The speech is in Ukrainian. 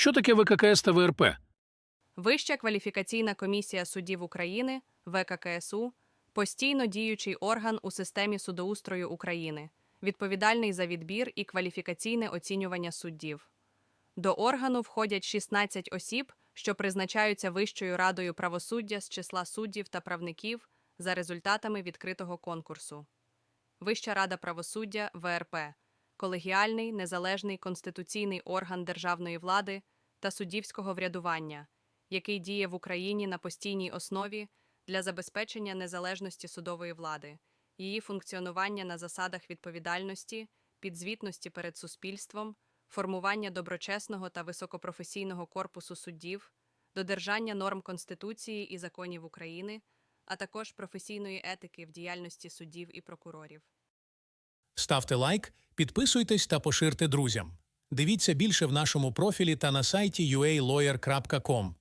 Що таке ВККС та ВРП? Вища кваліфікаційна комісія суддів України ВККСУ постійно діючий орган у системі судоустрою України, відповідальний за відбір і кваліфікаційне оцінювання суддів. До органу входять 16 осіб, що призначаються Вищою радою правосуддя з числа суддів та правників за результатами відкритого конкурсу. Вища рада правосуддя ВРП колегіальний незалежний конституційний орган державної влади та суддівського врядування, який діє в Україні на постійній основі для забезпечення незалежності судової влади, її функціонування на засадах відповідальності, підзвітності перед суспільством, формування доброчесного та високопрофесійного корпусу суддів, додержання норм Конституції і законів України, а також професійної етики в діяльності суддів і прокурорів. Ставте лайк, підписуйтесь та поширте друзям. Дивіться більше в нашому профілі та на сайті ualawyer.com.